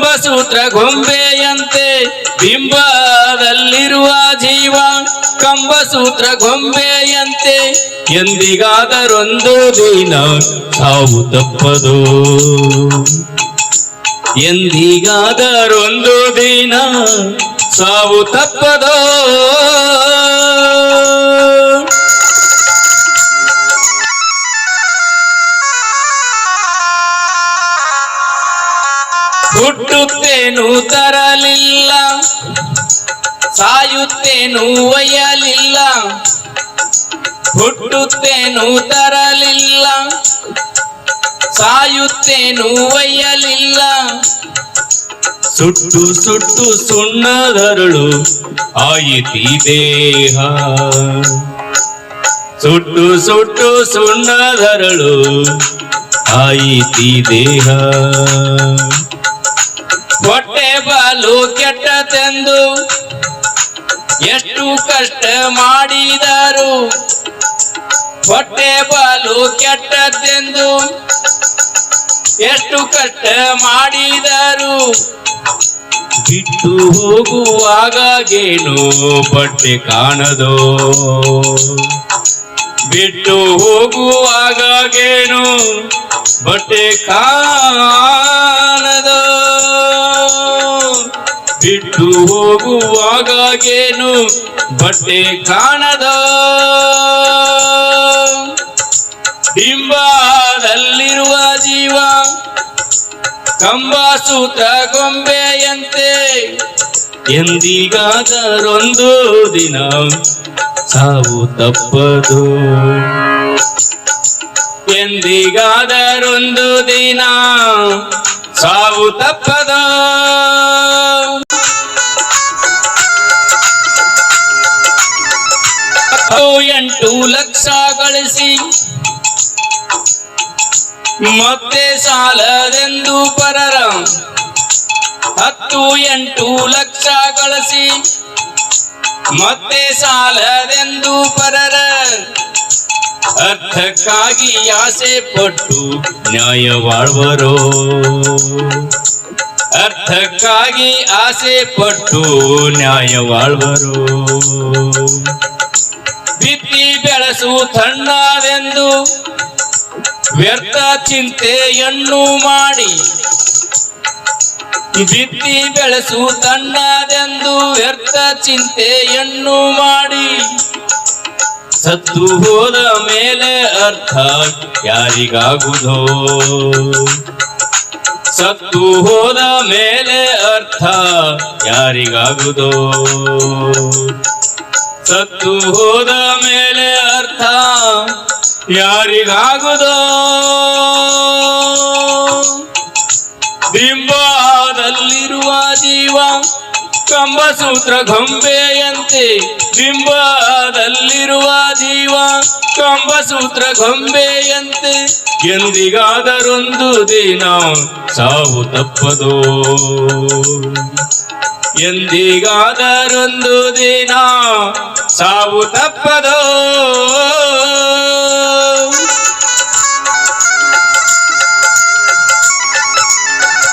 ಕಂಬಸೂತ್ರ ಗೊಂಬೆಯಂತೆ ಬಿಂಬದಲ್ಲಿರುವ ಜೀವ ಕಂಬಸೂತ್ರ ಗೊಂಬೆಯಂತೆ ಎಂದಿಗಾದರೊಂದು ದಿನ ಸಾವು ತಪ್ಪದು. ಎಂದಿಗಾದರೊಂದು ದಿನ ಸಾವು ತಪ್ಪದೋ. ಹುಟ್ಟುತ್ತೇನು ತರಲಿಲ್ಲ, ಸಾಯುತ್ತೇನು ಒಯ್ಯಲಿಲ್ಲ, ಹುಟ್ಟುತ್ತೇನು ತರಲಿಲ್ಲ, ಸಾಯುತ್ತೇನು ಒಯ್ಯಲಿಲ್ಲ. ಸುಟ್ಟು ಸುಟ್ಟು ಸುಣ್ಣದರಳು ಆಯಿತಿ ದೇಹ. ಸುಟ್ಟು ಸುಟ್ಟು ಸುಣ್ಣದರಳು ಆಯಿತಿ ದೇಹ. ಹೊಟ್ಟೆ ಬಾಲು ಕೆಟ್ಟತೆಂದು ಎಷ್ಟು ಕಷ್ಟ ಮಾಡಿದರು. ಹೊಟ್ಟೆ ಬಾಲು ಕೆಟ್ಟದ್ದೆಂದು ಎಷ್ಟು ಕಷ್ಟ ಮಾಡಿದರು. ಬಿಟ್ಟು ಹೋಗುವಾಗೇನು ಬಟ್ಟೆ ಕಾಣದೋ. ಬಿಟ್ಟು ಹೋಗುವಾಗೇನು ಬಟ್ಟೆ ಕಾಣದೋ ಬಿಟ್ಟು ಹೋಗುವಾಗೇನು ಬಟ್ಟೆ ಕಾಣದ? ಬಿಂಬದಲ್ಲಿರುವ ಜೀವ ಕಂಬಾಸುತ ಗೊಂಬೆಯಂತೆ ಎಂದಿಗಾದರೊಂದು ದಿನ ಸಾವು ತಪ್ಪದು. ಎಂದಿಗಾದರೊಂದು ದಿನ ಸಾವು ತಪ್ಪದು. ಹತ್ತು ಎಂಟು ಲಕ್ಷ ಗಳಿಸಿ ಮತ್ತೆ ಸಾಲದೆಂದು ಪರರ. ಹತ್ತು ಎಂಟು ಲಕ್ಷ ಗಳಿಸಿ ಮತ್ತೆ ಸಾಲದೆಂದು ಪರರ. ಅರ್ಥಕ್ಕಾಗಿ ಆಸೆ ಪಟ್ಟು ನ್ಯಾಯವಾಳ್ವರೋ ಅರ್ಥಕ್ಕಾಗಿ ಆಸೆ ಪಟ್ಟು ನ್ಯಾಯವಾಳ್ವರು ಬಿತ್ತಿ ಬೆಳೆಸು ತಣ್ಣವೆಂದು ವ್ಯರ್ಥ ಚಿಂತೆಯನ್ನು ಮಾಡಿ. ಬಿತ್ತಿ ಬೆಳೆಸು ತಣ್ಣದೆಂದು ವ್ಯರ್ಥ ಚಿಂತೆಯನ್ನು ಮಾಡಿ. ಸತ್ತು ಹೋದ ಮೇಲೆ ಅರ್ಥ ಯಾರಿಗಾಗುವುದೋ ಸತ್ತು ಹೋದ ಮೇಲೆ ಅರ್ಥ ಯಾರಿಗಾಗುವುದೋ ಸತ್ತು ಹೋದ ಮೇಲೆ ಅರ್ಥ ಯಾರಿಗಾಗುದೋ? ಬಿಂಬದಲ್ಲಿರುವ ಜೀವ ಕಂಬಸೂತ್ರ ಗೊಂಬೆಯಂತೆ ಬಿಂಬದಲ್ಲಿರುವ ಜೀವ ಕಂಬಸೂತ್ರ ಗೊಂಬೆಯಂತೆ ಎಂದಿಗಾದರೊಂದು ದಿನ ಸಾವು ತಪ್ಪದೋ. ಎಂದಿಗಾದರೊಂದು ದಿನ ಸಾವು ತಪ್ಪದೋ.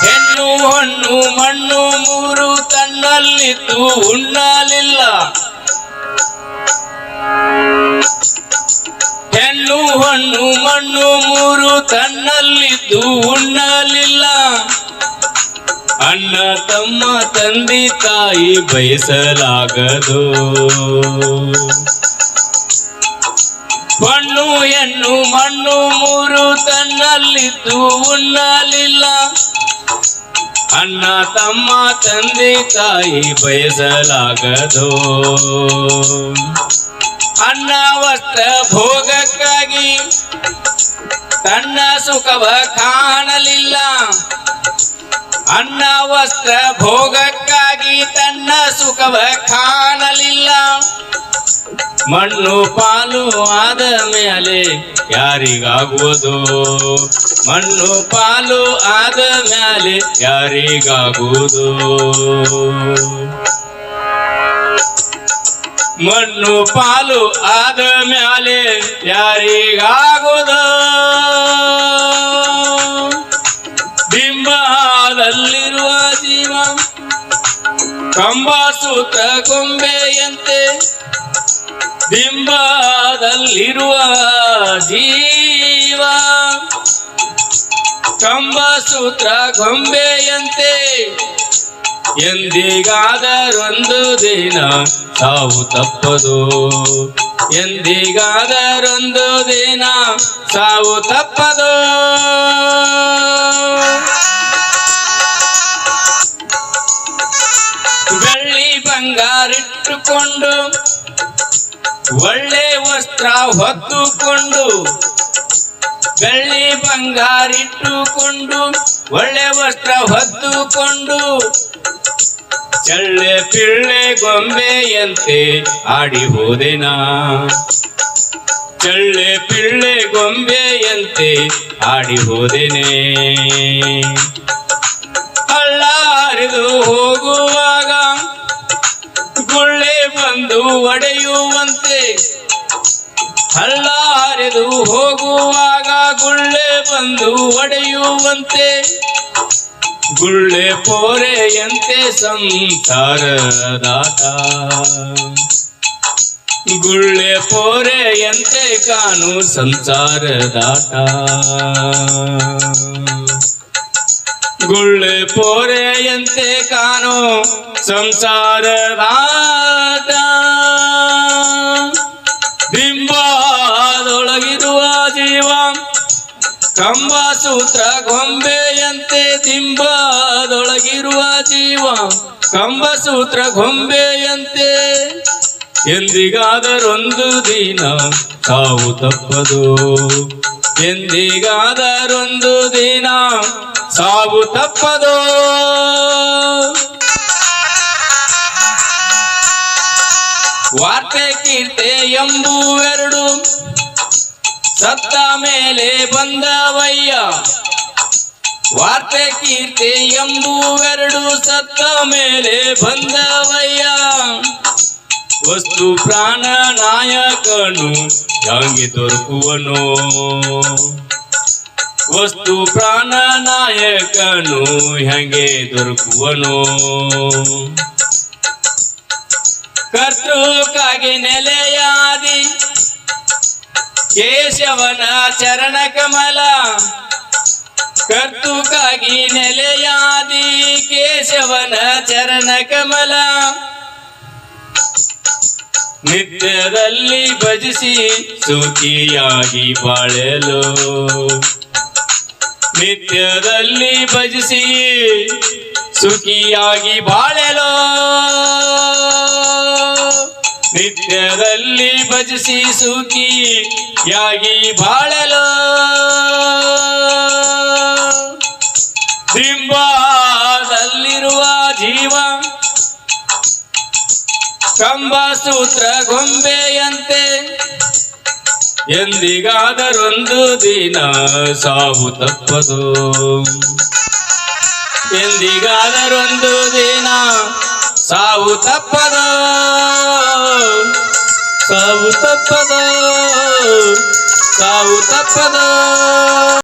ಹೆಣ್ಣು, ಹಣ್ಣು, ಮಣ್ಣು ಮೂರು ತನ್ನಲ್ಲಿತ್ತು ಉಣ್ಣಲಿಲ್ಲ. ಹೆಣ್ಣು ಹಣ್ಣು ಮಣ್ಣು ಮೂರು ತನ್ನಲ್ಲಿದ್ದು ಉಣ್ಣಲಿಲ್ಲ. ಅಣ್ಣ ತಮ್ಮ ತಂದೆ ತಾಯಿ ಬಯಸಲಾಗದು. ಮಣ್ಣು ಹೆಣ್ಣು ಮಣ್ಣು ಮೂರು ತನ್ನಲ್ಲಿದ್ದು ಉಣ್ಣಲಿಲ್ಲ. ಅಣ್ಣ ತಮ್ಮ ತಂದೆ ತಾಯಿ ಬಯಸಲಾಗದು. ಅನ್ನ ವಸ್ತ್ರ ಭೋಗಕ್ಕಾಗಿ ತನ್ನ ಸುಖವ ಕಾಣಲಿಲ್ಲ. ಅನ್ನ ವಸ್ತ್ರ ಭೋಗಕ್ಕಾಗಿ ತನ್ನ ಸುಖವ ಕಾಣಲಿಲ್ಲ. ಮಣ್ಣು ಪಾಲು ಆದ ಮೇಲೆ ಯಾರಿಗಾಗುವುದು? ಮಣ್ಣು ಪಾಲು ಆದ ಮೇಲೆ ಯಾರಿಗಾಗುವುದು? ಮಣ್ಣು ಪಾಲು ಆದ ಮ್ಯಾಲೆ ಯಾರಿಗಾಗುದ? ಬಿಂಬದಲ್ಲಿರುವ ಜೀವ ಕಂಬ ಸೂತ್ರ ಕೊಂಬೆಯಂತೆ ಬಿಂಬದಲ್ಲಿರುವ ಜೀವ ಕಂಬ ಸೂತ್ರ ಗೊಂಬೆಯಂತೆ ಎಂದಿಗಾದರೊಂದು ದಿನ ಸಾವು ತಪ್ಪದು. ಎಂದಿಗಾದರೊಂದು ದಿನ ಸಾವು ತಪ್ಪದು. ಬೆಳ್ಳಿ ಬಂಗಾರಿಟ್ಟುಕೊಂಡು, ಒಳ್ಳೆ ವಸ್ತ್ರ ಹೊತ್ತುಕೊಂಡು ಬೆಳ್ಳಿ ಬಂಗಾರಿಟ್ಟುಕೊಂಡು, ಒಳ್ಳೆ ವಸ್ತ್ರ ಹೊತ್ತುಕೊಂಡು ಚಳ್ಳೆ ಪಿಳ್ಳೆ ಗೊಂಬೆಯಂತೆ ಆಡಿ ಹೋದೆನಾ. ಚಳ್ಳೆ ಪಿಳ್ಳೆ ಗೊಂಬೆಯಂತೆ ಆಡಿ ಹೋದೆನೆ. ಹಳ್ಳ ಹರಿದು ಹೋಗುವಾಗ ಗುಳ್ಳೆ ಬಂದು ಒಡೆಯುವಂತೆ. ಹಳ್ಳ ಹರಿದು ಹೋಗುವಾಗ ಗುಳ್ಳೆ ಬಂದು ಒಡೆಯುವಂತೆ. ಗುಳ್ಳೆ ಪೋರೆಯಂತೆ ಸಂಸಾರದಾಟ ಗುಳ್ಳೆ ಪೋರೆಯಂತೆ ಕಾನು ಸಂಸಾರದಾಟ ಗುಳ್ಳೆ ಪೋರೆಯಂತೆ ಕಾನು ಸಂಸಾರದಾಟ ಕಂಬ ಸೂತ್ರ ಗೊಂಬೆಯಂತೆ ದಿಂಬದೊಳಗಿರುವ ಜೀವ ಕಂಬ ಸೂತ್ರ ಗೊಂಬೆಯಂತೆ ಎಂದಿಗಾದರೊಂದು ದಿನ ಸಾವು ತಪ್ಪದು. ಎಂದಿಗಾದರೊಂದು ದಿನ ಸಾವು ತಪ್ಪದು. ವಾರ್ತೆ ಕೀರ್ತೆ ಎಂಬುವೆರಡು ಸತ್ತ ಮೇಲೆ ಬಂದವಯ್ಯ. ವಾರ್ತೆ ಕೀರ್ತಿ ಎಂಬುವೆರಡು ಸತ್ತ ಮೇಲೆ ಬಂದವಯ್ಯ. ವಸ್ತು ಪ್ರಾಣ ನಾಯಕನು ಹಂಗೆ ದೊರಕುವನು? ವಸ್ತು ಪ್ರಾಣ ನಾಯಕನು ಹೆಂಗೆ ದೊರಕುವನು? ಕರ್ತೃಕಾಗಿ ನೆಲೆಯಾದಿ ಕೇಶವನ ಚರಣ ಕಮಲ, ಕರ್ತುಕಾಗಿ ನೆಲೆಯಾದಿ ಕೇಶವನ ಚರಣ ಕಮಲ. ನಿತ್ಯದಲ್ಲಿ ಭಜಿಸಿ ಸುಖಿಯಾಗಿ ಬಾಳಲು. ನಿತ್ಯದಲ್ಲಿ ಭಜಿಸಿ ಸುಖಿಯಾಗಿ ಬಾಳಲು. ನಿತ್ಯದಲ್ಲಿ ಭಜಿಸಿ ಸುಖಿಯಾಗಿ ಬಾಳಲು. ಬಿಂಬದಲ್ಲಿರುವ ಜೀವ. ಕಂಬಸೂತ್ರ ಗೊಂಬೆಯಂತೆ ಎಂದಿಗಾದರೊಂದು ದಿನ ಸಾವು ತಪ್ಪದು. ಎಂದಿಗಾದರೊಂದು ದಿನ ಸಾವು ತಪ್ಪದು. ಸಾವು ತಪ್ಪದು ಸಾವು ತಪ್ಪದು.